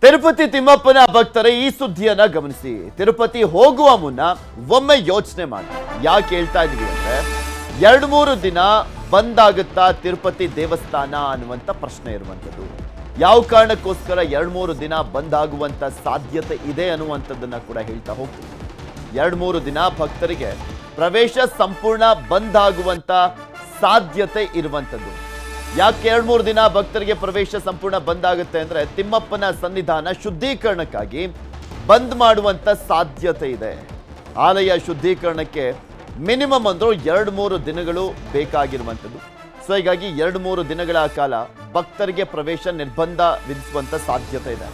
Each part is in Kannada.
ತಿರುಪತಿ ತಿಮ್ಮಪ್ಪನ ಭಕ್ತರ, ಈ ಸುದ್ದಿಯನ್ನ ಗಮನಿಸಿ. ತಿರುಪತಿ ಹೋಗುವ ಮುನ್ನ ಒಮ್ಮೆ ಯೋಚನೆ ಮಾಡಿ. ಯಾಕೆ ಹೇಳ್ತಾ ಇದೀವಿ ಅಂದ್ರೆ, ಎರಡು ಮೂರು ದಿನ ಬಂದಾಗುತ್ತಾ ತಿರುಪತಿ ದೇವಸ್ಥಾನ ಅನ್ನುವಂತ ಪ್ರಶ್ನೆ ಇರುವಂಥದ್ದು. ಯಾವ ಕಾರಣಕ್ಕೋಸ್ಕರ ಎರಡು ಮೂರು ದಿನ ಬಂದಾಗುವಂತ ಸಾಧ್ಯತೆ ಇದೆ ಅನ್ನುವಂಥದ್ದನ್ನ ಕೂಡ ಹೇಳ್ತಾ ಹೋಗ್ತೀವಿ. ಎರಡು ಮೂರು ದಿನ ಭಕ್ತರಿಗೆ ಪ್ರವೇಶ ಸಂಪೂರ್ಣ ಬಂದಾಗುವಂತ ಸಾಧ್ಯತೆ ಇರುವಂಥದ್ದು. ಯಾಕೆ ಎರಡು ಮೂರು ದಿನ ಭಕ್ತರಿಗೆ ಪ್ರವೇಶ ಸಂಪೂರ್ಣ ಬಂದ್ ಆಗುತ್ತೆ ಅಂದ್ರೆ ತಿಮ್ಮಪ್ಪನ ಸನ್ನಿಧಾನ ಶುದ್ಧೀಕರಣಕ್ಕಾಗಿ ಬಂದ್ ಮಾಡುವಂತ ಸಾಧ್ಯತೆ ಇದೆ. ಆಲಯ ಶುದ್ಧೀಕರಣಕ್ಕೆ ಮಿನಿಮಮ್ ಅಂದ್ರೂ ಎರಡು ಮೂರು ದಿನಗಳು ಬೇಕಾಗಿರುವಂಥದ್ದು. ಸೊ ಹೀಗಾಗಿ ಎರಡು ಮೂರು ದಿನಗಳ ಕಾಲ ಭಕ್ತರಿಗೆ ಪ್ರವೇಶ ನಿರ್ಬಂಧ ವಿಧಿಸುವಂತ ಸಾಧ್ಯತೆ ಇದೆ.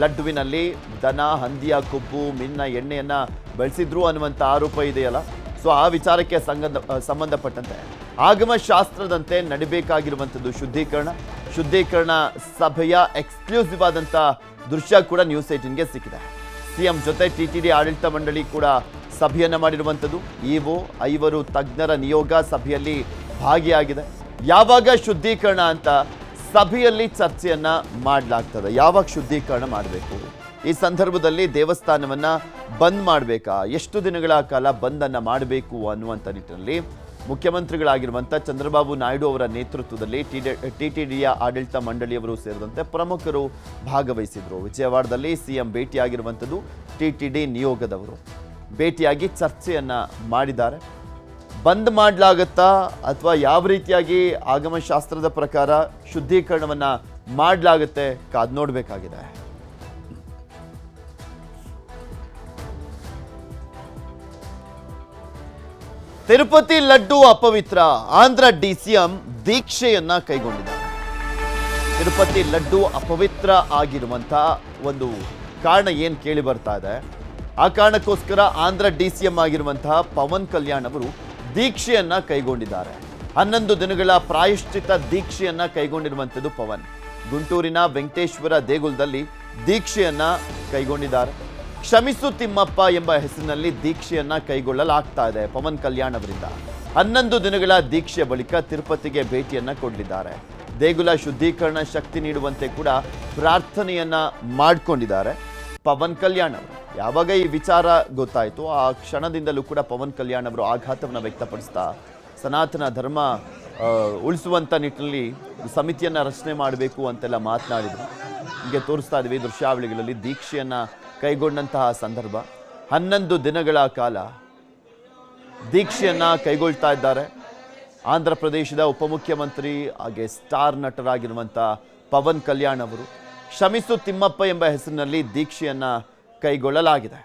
ಲಡ್ಡುವಿನಲ್ಲಿ ದನ, ಹಂದಿಯ ಕೊಬ್ಬು, ಮಿನ್ನ, ಎಣ್ಣೆಯನ್ನ ಬಳಸಿದ್ರು ಅನ್ನುವಂಥ ಆರೋಪ ಇದೆಯಲ್ಲ. ಸೊ ಆ ವಿಚಾರಕ್ಕೆ ಸಂಬಂಧ ಸಂಬಂಧಪಟ್ಟಂತೆ ಆಗಮ ಶಾಸ್ತ್ರದಂತೆ ನಡಿಬೇಕಾಗಿರುವಂಥದ್ದು ಶುದ್ಧೀಕರಣ. ಶುದ್ಧೀಕರಣ ಸಭೆಯ ಎಕ್ಸ್ಕ್ಲೂಸಿವ್ ಆದಂಥ ದೃಶ್ಯ ಕೂಡ ನ್ಯೂಸ್ ಏಟಿನ್ಗೆ ಸಿಕ್ಕಿದೆ. ಸಿಎಂ ಜೊತೆ ಟಿಟಿಡಿ ಆಡಳಿತ ಮಂಡಳಿ ಕೂಡ ಸಭೆಯನ್ನು ಮಾಡಿರುವಂಥದ್ದು. ಇವು ಐವರು ತಜ್ಞರ ನಿಯೋಗ ಸಭೆಯಲ್ಲಿ ಭಾಗಿಯಾಗಿದೆ. ಯಾವಾಗ ಶುದ್ಧೀಕರಣ ಅಂತ ಸಭೆಯಲ್ಲಿ ಚರ್ಚೆಯನ್ನು ಮಾಡಲಾಗ್ತದೆ. ಯಾವಾಗ ಶುದ್ಧೀಕರಣ ಮಾಡಬೇಕು? ಈ ಸಂದರ್ಭದಲ್ಲಿ ದೇವಸ್ಥಾನವನ್ನ ಬಂದ್ ಮಾಡಬೇಕಾ? ಎಷ್ಟು ದಿನಗಳ ಕಾಲ ಬಂದನ್ನು ಮಾಡಬೇಕು ಅನ್ನುವಂಥ ನಿಟ್ಟಿನಲ್ಲಿ ಮುಖ್ಯಮಂತ್ರಿಗಳಾಗಿರುವಂಥ ಚಂದ್ರಬಾಬು ನಾಯ್ಡು ಅವರ ನೇತೃತ್ವದಲ್ಲಿ ಟಿಟಿಡಿಯ ಆಡಳಿತ ಮಂಡಳಿಯವರು ಸೇರಿದಂತೆ ಪ್ರಮುಖರು ಭಾಗವಹಿಸಿದರು ವಿಜಯವಾಡದಲ್ಲಿ ಸಿಎಂ ಭೇಟಿಯಾಗಿರುವಂಥದ್ದು ಟಿಟಿಡಿ ನಿಯೋಗದವರು. ಭೇಟಿಯಾಗಿ ಚರ್ಚೆಯನ್ನು ಮಾಡಿದ್ದಾರೆ. ಬಂದ್ ಮಾಡಲಾಗತ್ತಾ ಅಥವಾ ಯಾವ ರೀತಿಯಾಗಿ ಆಗಮಶಾಸ್ತ್ರದ ಪ್ರಕಾರ ಶುದ್ಧೀಕರಣವನ್ನು ಮಾಡಲಾಗುತ್ತೆ ಕಾದ್ ನೋಡಬೇಕಾಗಿದೆ. ತಿರುಪತಿ ಲಡ್ಡು ಅಪವಿತ್ರ. ಆಂಧ್ರ ಡಿಸಿಎಂ ದೀಕ್ಷೆಯನ್ನ ಕೈಗೊಂಡಿದ್ದಾರೆ ತಿರುಪತಿ ಲಡ್ಡು ಅಪವಿತ್ರ ಆಗಿರುವಂತಹ ಒಂದು ಕಾರಣ ಏನ್ ಕೇಳಿ ಬರ್ತಾ ಇದೆ? ಆ ಕಾರಣಕ್ಕೋಸ್ಕರ ಆಂಧ್ರ ಡಿ ಸಿ ಆಗಿರುವಂತಹ ಪವನ್ ಕಲ್ಯಾಣ್ ಅವರು ದೀಕ್ಷೆಯನ್ನ ಕೈಗೊಂಡಿದ್ದಾರೆ. ಹನ್ನೊಂದು ದಿನಗಳ ಪ್ರಾಯಶ್ಚಿತ ದೀಕ್ಷೆಯನ್ನ ಕೈಗೊಂಡಿರುವಂಥದ್ದು ಪವನ್. ಗುಂಟೂರಿನ ವೆಂಕಟೇಶ್ವರ ದೇಗುಲದಲ್ಲಿ ದೀಕ್ಷೆಯನ್ನ ಕೈಗೊಂಡಿದ್ದಾರೆ. ಕ್ಷಮಿಸು ತಿಮ್ಮಪ್ಪ ಎಂಬ ಹೆಸರಿನಲ್ಲಿ ದೀಕ್ಷೆಯನ್ನ ಕೈಗೊಳ್ಳಲಾಗ್ತಾ ಇದೆ ಪವನ್ ಕಲ್ಯಾಣ್ ಅವರಿಂದ. ಹನ್ನೊಂದು ದಿನಗಳ ದೀಕ್ಷೆ ಬಳಿಕ ತಿರುಪತಿಗೆ ಭೇಟಿಯನ್ನ ಕೊಡಲಿದ್ದಾರೆ ದೇಗುಲ ಶುದ್ಧೀಕರಣ ಶಕ್ತಿ ನೀಡುವಂತೆ ಕೂಡ ಪ್ರಾರ್ಥನೆಯನ್ನ ಮಾಡಿಕೊಂಡಿದ್ದಾರೆ ಪವನ್ ಕಲ್ಯಾಣ್ ಅವರು. ಯಾವಾಗ ಈ ವಿಚಾರ ಗೊತ್ತಾಯಿತು ಆ ಕ್ಷಣದಿಂದಲೂ ಕೂಡ ಪವನ್ ಕಲ್ಯಾಣ್ ಅವರು ಆಘಾತವನ್ನು ವ್ಯಕ್ತಪಡಿಸ್ತಾ ಸನಾತನ ಧರ್ಮ ಉಳಿಸುವಂಥ ನಿಟ್ಟಿನಲ್ಲಿ ಸಮಿತಿಯನ್ನು ರಚನೆ ಮಾಡಬೇಕು ಅಂತೆಲ್ಲ ಮಾತನಾಡಿದರು. ಹೀಗೆ ತೋರಿಸ್ತಾ ಇದ್ವಿ ದೃಶ್ಯಾವಳಿಗಳಲ್ಲಿ ದೀಕ್ಷೆಯನ್ನ ಕೈಗೊಂಡಂತಹ ಸಂದರ್ಭ. ಹನ್ನೊಂದು ದಿನಗಳ ಕಾಲ ದೀಕ್ಷೆಯನ್ನು ಕೈಗೊಳ್ತಾ ಇದ್ದಾರೆ. ಆಂಧ್ರ ಪ್ರದೇಶದ ಉಪಮುಖ್ಯಮಂತ್ರಿ ಹಾಗೆ ಸ್ಟಾರ್ ನಟರಾಗಿರುವಂಥ ಪವನ್ ಕಲ್ಯಾಣ್ ಅವರು ಕ್ಷಮಿಸು ತಿಮ್ಮಪ್ಪ ಎಂಬ ಹೆಸರಿನಲ್ಲಿ ದೀಕ್ಷೆಯನ್ನು ಕೈಗೊಳ್ಳಲಾಗಿದೆ.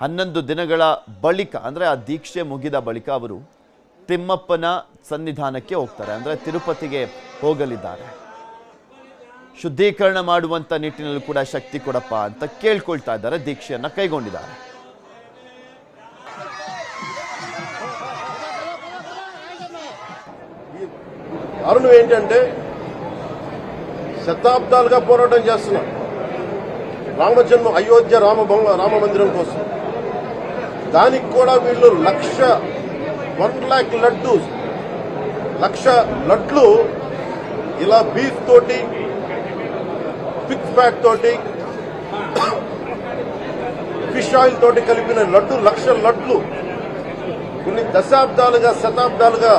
ಹನ್ನೊಂದು ದಿನಗಳ ಬಳಿಕ, ಅಂದರೆ ಆ ದೀಕ್ಷೆ ಮುಗಿದ ಬಳಿಕ ಅವರು ತಿಮ್ಮಪ್ಪನ ಸನ್ನಿಧಾನಕ್ಕೆ ಹೋಗ್ತಾರೆ, ಅಂದರೆ ತಿರುಪತಿಗೆ ಹೋಗಲಿದ್ದಾರೆ. ಶುದ್ಧೀಕರಣ ಮಾಡುವಂತ ನಿಟ್ಟಿನಲ್ಲಿ ಕೂಡ ಶಕ್ತಿ ಕೊಡಪ್ಪ ಅಂತ ಕೇಳ್ಕೊಳ್ತಾ ಇದ್ದಾರೆ ದೀಕ್ಷೆಯನ್ನ ಕೈಗೊಂಡಿದ್ದಾರೆ కారణం ఏంటంటే శతాబ్దాలుగా పోరాటం చేస్తున్నాం రామజన్మ అయోధ్య రామ భవ- రామ మందిరం కోసం దానికి కూడా వీళ్ళు లక్ష వన్ లాక్ లడ్డు లక్ష లడ్లు ఇలా బీఫ్ తోటి పిక్ ప్యాక్ తోటి ఫిష్ ఆయిల్ తోటి కలిపిన లడ్డు లక్ష లడ్లు కొన్ని దశాబ్దాలుగా శతాబ్దాలుగా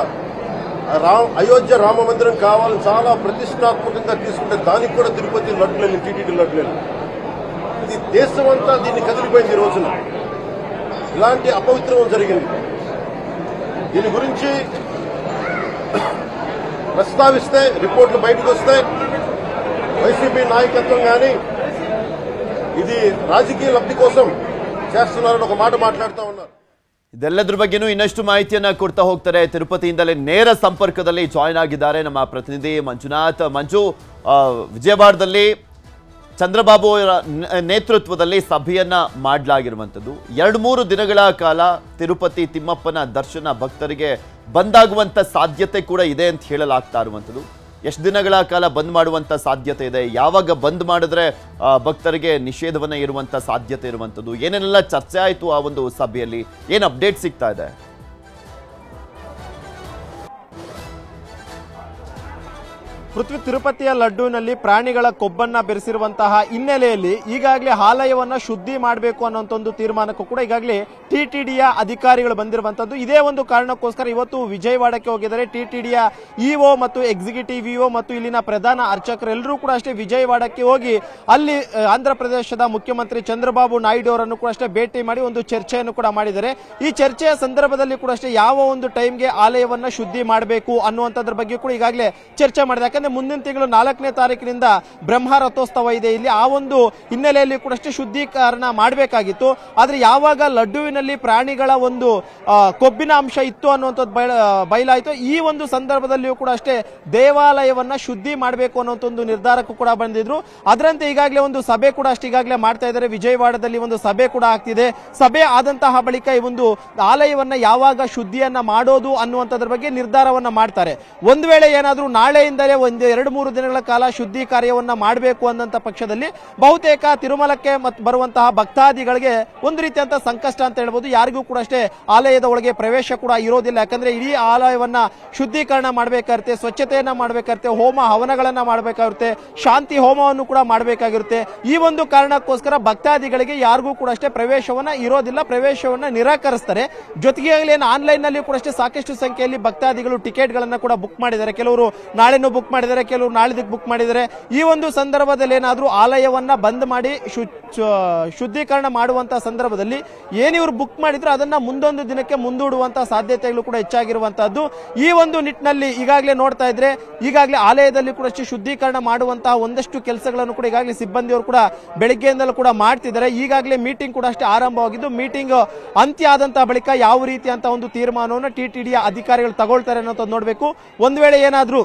అయోధ్య రామ మందిరం కావాలని చాలా ప్రతిష్టాత్మకంగా తీసుకుంటే దానికి కూడా తిరుపతి లడ్లేదు టీటీడీ లడ్లేదు ఇది దేశమంతా దీన్ని కదిలిపోయింది ఈ రోజున. ఇలాంటి అపవిత్రం జరిగింది. దీని గురించి ప్రస్తావిస్తే రిపోర్ట్లు బయటకు వస్తాయి వైసీపీ నాయకత్వం కానీ ఇది రాజకీయ లబ్ధి కోసం చేస్తున్నారని ఒక మాట మాట్లాడుతూ ఉన్నారు ಇದೆಲ್ಲದ್ರ ಬಗ್ಗೆನೂ ಇನ್ನಷ್ಟು ಮಾಹಿತಿಯನ್ನ ಕೊಡ್ತಾ ಹೋಗ್ತಾರೆ ತಿರುಪತಿಯಿಂದಲೇ ನೇರ ಸಂಪರ್ಕದಲ್ಲಿ ಜಾಯ್ನ್ ಆಗಿದ್ದಾರೆ ನಮ್ಮ ಪ್ರತಿನಿಧಿ ಮಂಜುನಾಥ್ ಮಂಜು ಆ, ವಿಜಯವಾಡದಲ್ಲಿ ಚಂದ್ರಬಾಬು ಅವರ ನ- ನೇತೃತ್ವದಲ್ಲಿ ಸಭೆಯನ್ನ ಮಾಡಲಾಗಿರುವಂಥದ್ದು ಎರಡು ಮೂರು ದಿನಗಳ ಕಾಲ ತಿರುಪತಿ ತಿಮ್ಮಪ್ಪನ ದರ್ಶನ ಭಕ್ತರಿಗೆ ಬಂದಾಗುವಂತ ಸಾಧ್ಯತೆ ಕೂಡ ಇದೆ ಅಂತ ಹೇಳಲಾಗ್ತಾ ಇರುವಂಥದ್ದು ಎಷ್ಟು ದಿನಗಳ ಕಾಲ ಬಂದ್ ಮಾಡುವಂತ ಸಾಧ್ಯತೆ ಇದೆ? ಯಾವಾಗ ಬಂದ್ ಮಾಡಿದ್ರೆ ಭಕ್ತರಿಗೆ ನಿಷೇಧವನ್ನ ಇರುವಂತ ಸಾಧ್ಯತೆ ಇರುವಂಥದ್ದು ಏನೇನೆಲ್ಲ ಚರ್ಚೆ ಆಯಿತು ಆ ಒಂದು ಸಭೆಯಲ್ಲಿ? ಏನು ಅಪ್ಡೇಟ್ ಸಿಗ್ತಾ ಇದೆ? ಪೃಥ್ವಿ ತಿರುಪತಿಯ ಲಡ್ಡೂನಲ್ಲಿ ಪ್ರಾಣಿಗಳ ಕೊಬ್ಬನ್ನ ಬೆರೆಸಿರುವಂತಹ ಹಿನ್ನೆಲೆಯಲ್ಲಿ ಈಗಾಗಲೇ ಆಲಯವನ್ನ ಶುದ್ಧಿ ಮಾಡಬೇಕು ಅನ್ನೋಂಥ ಒಂದು ತೀರ್ಮಾನಕ್ಕೂ ಕೂಡ ಈಗಾಗಲೇ ಟಿಟಿಡಿಯ ಅಧಿಕಾರಿಗಳು ಬಂದಿರುವಂತದ್ದು. ಇದೇ ಒಂದು ಕಾರಣಕ್ಕೋಸ್ಕರ ಇವತ್ತು ವಿಜಯವಾಡಕ್ಕೆ ಹೋಗಿದ್ದಾರೆ. ಟಿಟಿಡಿಯ ಇಒ ಮತ್ತು ಎಕ್ಸಿಕ್ಯೂಟಿವ್ ಇಒ ಮತ್ತು ಇಲ್ಲಿನ ಪ್ರಧಾನ ಅರ್ಚಕರು ಎಲ್ಲರೂ ಕೂಡ ಅಷ್ಟೇ ವಿಜಯವಾಡಕ್ಕೆ ಹೋಗಿ ಅಲ್ಲಿ ಆಂಧ್ರ ಪ್ರದೇಶದ ಮುಖ್ಯಮಂತ್ರಿ ಚಂದ್ರಬಾಬು ನಾಯ್ಡು ಅವರನ್ನು ಕೂಡ ಅಷ್ಟೇ ಭೇಟಿ ಮಾಡಿ ಒಂದು ಚರ್ಚೆಯನ್ನು ಕೂಡ ಮಾಡಿದ್ದಾರೆ. ಈ ಚರ್ಚೆಯ ಸಂದರ್ಭದಲ್ಲಿ ಕೂಡ ಅಷ್ಟೇ ಯಾವ ಒಂದು ಟೈಮ್ಗೆ ಆಲಯವನ್ನ ಶುದ್ಧಿ ಮಾಡಬೇಕು ಅನ್ನುವಂಥದ್ರ ಬಗ್ಗೆ ಕೂಡ ಈಗಾಗಲೇ ಚರ್ಚೆ ಮಾಡಿದೆ ಯಾಕಂದ್ರೆ ಮುಂದಿನ ತಿಂಗಳು ನಾಲ್ಕನೇ ತಾರೀಕಿನಿಂದ ಬ್ರಹ್ಮ ರಥೋತ್ಸವ ಇದೆ. ಇಲ್ಲಿ ಆ ಒಂದು ಹಿನ್ನೆಲೆಯಲ್ಲಿ ಕೂಡ ಅಷ್ಟೇ ಶುದ್ಧೀಕರಣ ಮಾಡಬೇಕಾಗಿತ್ತು. ಆದ್ರೆ ಯಾವಾಗ ಲಡ್ಡುವಿನಲ್ಲಿ ಪ್ರಾಣಿಗಳ ಒಂದು ಕೊಬ್ಬಿನ ಅಂಶ ಇತ್ತು ಅನ್ನುವಂಥದ್ದು ಬಯಲ- ಬಯಲಾಯಿತು, ಈ ಒಂದು ಸಂದರ್ಭದಲ್ಲಿಯೂ ಕೂಡ ಅಷ್ಟೇ ದೇವಾಲಯವನ್ನ ಶುದ್ಧಿ ಮಾಡಬೇಕು ಅನ್ನೋಂಥ ಒಂದು ನಿರ್ಧಾರಕ್ಕೂ ಕೂಡ ಬಂದಿದ್ರು. ಅದರಂತೆ ಈಗಾಗಲೇ ಒಂದು ಸಭೆ ಕೂಡ ಅಷ್ಟು ಈಗಾಗಲೇ ಮಾಡ್ತಾ ಇದ್ದಾರೆ. ವಿಜಯವಾಡದಲ್ಲಿ ಒಂದು ಸಭೆ ಕೂಡ ಆಗ್ತಿದೆ. ಸಭೆ ಆದಂತಹ ಬಳಿಕ ಈ ಒಂದು ಆಲಯವನ್ನ ಯಾವಾಗ ಶುದ್ಧಿಯನ್ನ ಮಾಡೋದು ಅನ್ನುವಂಥದ್ರ ಬಗ್ಗೆ ನಿರ್ಧಾರವನ್ನ ಮಾಡ್ತಾರೆ. ಒಂದು ವೇಳೆ ಏನಾದರೂ ನಾಳೆಯಿಂದಲೇ ಒಂದು ಎರಡು ಮೂರು ದಿನಗಳ ಕಾಲ ಶುದ್ಧಿ ಕಾರ್ಯವನ್ನ ಮಾಡಬೇಕು ಅನ್ನಂತ ಪಕ್ಷದಲ್ಲಿ ಬಹುತೇಕ ತಿರುಮಲಕ್ಕೆ ಮತ್ತು ಬರುವಂತಹ ಭಕ್ತಾದಿಗಳಿಗೆ ಒಂದು ರೀತಿಯಂತ ಸಂಕಷ್ಟ ಅಂತ ಹೇಳ್ಬೋದು. ಯಾರಿಗೂ ಕೂಡ ಅಷ್ಟೇ ಆಲಯದ ಒಳಗೆ ಪ್ರವೇಶ ಕೂಡ ಇರೋದಿಲ್ಲ. ಯಾಕಂದ್ರೆ ಇಡೀ ಆಲಯವನ್ನ ಶುದ್ಧೀಕರಣ ಮಾಡಬೇಕಾಗುತ್ತೆ, ಸ್ವಚ್ಛತೆಯನ್ನ ಮಾಡಬೇಕಾಗುತ್ತೆ, ಹೋಮ ಹವನಗಳನ್ನ ಮಾಡಬೇಕಾಗುತ್ತೆ, ಶಾಂತಿ ಹೋಮವನ್ನು ಕೂಡ ಮಾಡಬೇಕಾಗಿರುತ್ತೆ. ಈ ಒಂದು ಕಾರಣಕ್ಕೋಸ್ಕರ ಭಕ್ತಾದಿಗಳಿಗೆ ಯಾರಿಗೂ ಕೂಡ ಅಷ್ಟೇ ಪ್ರವೇಶವನ್ನ ಇರೋದಿಲ್ಲ, ಪ್ರವೇಶವನ್ನ ನಿರಾಕರಿಸ್ತಾರೆ. ಜೊತೆಗೆ ಏನು ಆನ್ಲೈನ್ನಲ್ಲಿ ಕೂಡ ಅಷ್ಟೇ ಸಾಕಷ್ಟು ಸಂಖ್ಯೆಯಲ್ಲಿ ಭಕ್ತಾದಿಗಳು ಟಿಕೆಟ್ ಗಳನ್ನ ಕೂಡ ಬುಕ್ ಮಾಡಿದ್ದಾರೆ. ಕೆಲವರು ನಾಳೆನೂ ಬುಕ್ ಮಾಡಿದ್ದಾರೆ ಕೆಲವರು ನಾಳಿದಕ್ಕೆ ಬುಕ್ ಮಾಡಿದ್ದಾರೆ ಈ ಒಂದು ಸಂದರ್ಭದಲ್ಲಿ ಏನಾದರೂ ಆಲಯವನ್ನ ಬಂದ್ ಮಾಡಿ ಶುದ್ಧೀಕರಣ ಮಾಡುವಂತಹ ಸಂದರ್ಭದಲ್ಲಿ ಏನಿವರು ಬುಕ್ ಮಾಡಿದ್ರು ಅದನ್ನ ಮುಂದೊಂದು ದಿನಕ್ಕೆ ಮುಂದೂಡುವಂತಹ ಸಾಧ್ಯತೆಗಳು ಕೂಡ ಹೆಚ್ಚಾಗಿರುವಂತಹದ್ದು. ಈ ಒಂದು ನಿಟ್ಟಿನಲ್ಲಿ ಈಗಾಗಲೇ ನೋಡ್ತಾ ಇದ್ರೆ, ಈಗಾಗಲೇ ಆಲಯದಲ್ಲಿ ಕೂಡ ಶುದ್ಧೀಕರಣ ಮಾಡುವಂತಹ ಒಂದಷ್ಟು ಕೆಲಸಗಳನ್ನು ಕೂಡ ಈಗಾಗಲೇ ಸಿಬ್ಬಂದಿಯವರು ಕೂಡ ಬೆಳಗ್ಗೆಯಿಂದಲೂ ಕೂಡ ಮಾಡ್ತಿದ್ದಾರೆ. ಈಗಾಗಲೇ ಮೀಟಿಂಗ್ ಕೂಡ ಅಷ್ಟೇ ಆರಂಭವಾಗಿದ್ದು ಮೀಟಿಂಗ್ ಅಂತ್ಯ ಆದಂತಹ ಬಳಿಕ ಯಾವ ರೀತಿಯಂತಹ ಒಂದು ತೀರ್ಮಾನವನ್ನು ಟಿಟಿಡಿಯ ಅಧಿಕಾರಿಗಳು ತಗೊಳ್ತಾರೆ ಅನ್ನೋದು ನೋಡಬೇಕು. ಒಂದ್ ವೇಳೆ ಏನಾದ್ರೂ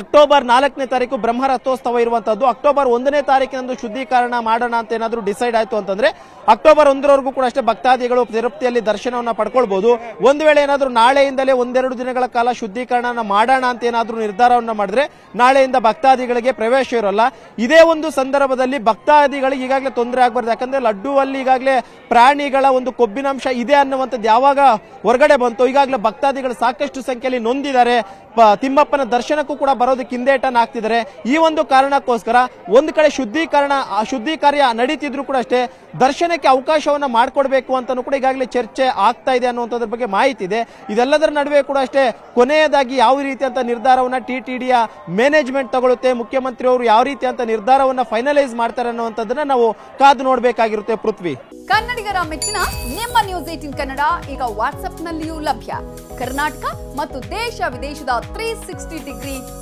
ಅಕ್ಟೋಬರ್ ನಾಲ್ಕನೇ ತಾರೀಕು ಬ್ರಹ್ಮ ರಥೋತ್ಸವ ಇರುವಂತದ್ದು ಅಕ್ಟೋಬರ್ ಒಂದನೇ ತಾರೀಕಿನಂದು ಶುದ್ಧೀಕರಣ ಮಾಡೋಣ ಅಂತ ಏನಾದರೂ ಡಿಸೈಡ್ ಆಯ್ತು ಅಂತಂದ್ರೆ ಅಕ್ಟೋಬರ್ ಒಂದರವರೆಗೂ ಕೂಡ ಅಷ್ಟೇ ಭಕ್ತಾದಿಗಳು ತಿರುಪತಿಯಲ್ಲಿ ದರ್ಶನವನ್ನ ಪಡ್ಕೊಳ್ಬಹುದು ಒಂದು ವೇಳೆ ಏನಾದ್ರು ನಾಳೆಯಿಂದಲೇ ಒಂದೆರಡು ದಿನಗಳ ಕಾಲ ಶುದ್ಧೀಕರಣ ಮಾಡೋಣ ಅಂತ ಏನಾದರೂ ನಿರ್ಧಾರವನ್ನ ಮಾಡಿದ್ರೆ ನಾಳೆಯಿಂದ ಭಕ್ತಾದಿಗಳಿಗೆ ಪ್ರವೇಶ ಇರೋಲ್ಲ. ಇದೇ ಒಂದು ಸಂದರ್ಭದಲ್ಲಿ ಭಕ್ತಾದಿಗಳಿಗೆ ಈಗಾಗಲೇ ತೊಂದರೆ ಆಗಬಾರ್ದು. ಯಾಕಂದ್ರೆ ಲಡ್ಡುವಲ್ಲಿ ಈಗಾಗಲೇ ಪ್ರಾಣಿಗಳ ಒಂದು ಕೊಬ್ಬಿನಾಂಶ ಇದೆ ಅನ್ನುವಂಥದ್ದು ಯಾವಾಗ ಹೊರಗಡೆ ಬಂತು ಈಗಾಗಲೇ ಭಕ್ತಾದಿಗಳು ಸಾಕಷ್ಟು ಸಂಖ್ಯೆಯಲ್ಲಿ ನೊಂದಿದ್ದಾರೆ. ತಿಮ್ಮಪ್ಪನ ದರ್ಶನಕ್ಕೂ ಕೂಡ ಬರೋದಕ್ಕೆ ಹಿಂದೇಟನ್ನು ಹಾಕ್ತಿದ್ದಾರೆ ಈ ಒಂದು ಕಾರಣಕ್ಕೋಸ್ಕರ ಒಂದು ಕಡೆ ಶುದ್ಧೀಕರಣ ಶುದ್ಧಿ ಕಾರ್ಯ ನಡೀತಿದ್ರು ಕೂಡ ಅಷ್ಟೇ ದರ್ಶನಕ್ಕೆ ಅವಕಾಶವನ್ನ ಮಾಡಿಕೊಡ್ಬೇಕು ಅಂತಲೂ ಕೂಡ ಈಗಾಗಲೇ ಚರ್ಚೆ ಆಗ್ತಾ ಇದೆ ಅನ್ನುವಂಥದ್ರ ಬಗ್ಗೆ ಮಾಹಿತಿ ಇದೆ. ಇದೆಲ್ಲದರ ನಡುವೆ ಕೂಡ ಅಷ್ಟೇ ಕೊನೆಯದಾಗಿ ಯಾವ ರೀತಿ ಅಂತ ನಿರ್ಧಾರವನ್ನ ಡಿಯ ಮ್ಯಾನೇಜ್ಮೆಂಟ್ ತಗೊಳ್ಳುತ್ತೆ ಮುಖ್ಯಮಂತ್ರಿಯವರು ಯಾವ ಯಾವ ರೀತಿಯಂತ ನಿರ್ಧಾರವನ್ನ ಫೈನಲೈಸ್ ಮಾಡ್ತಾರೆ ಅನ್ನುವಂಥದ್ದನ್ನ ನಾವು ಕಾದು ನೋಡಬೇಕಾಗಿರುತ್ತೆ ಪೃಥ್ವಿ. ಕನ್ನಡಿಗರ ಮೆಚ್ಚಿನ ನಿಮ್ಮ ನ್ಯೂಸ್ ಏಟಿನ್ ಕನ್ನಡ ಈಗ ವಾಟ್ಸ್ಆಪ್ನಲ್ಲಿಯೂ ಲಭ್ಯ. ಕರ್ನಾಟಕ ಮತ್ತು ದೇಶ ವಿದೇಶದ ತ್ರೀ ಸಿಕ್ಸ್ಟಿ ಡಿಗ್ರಿ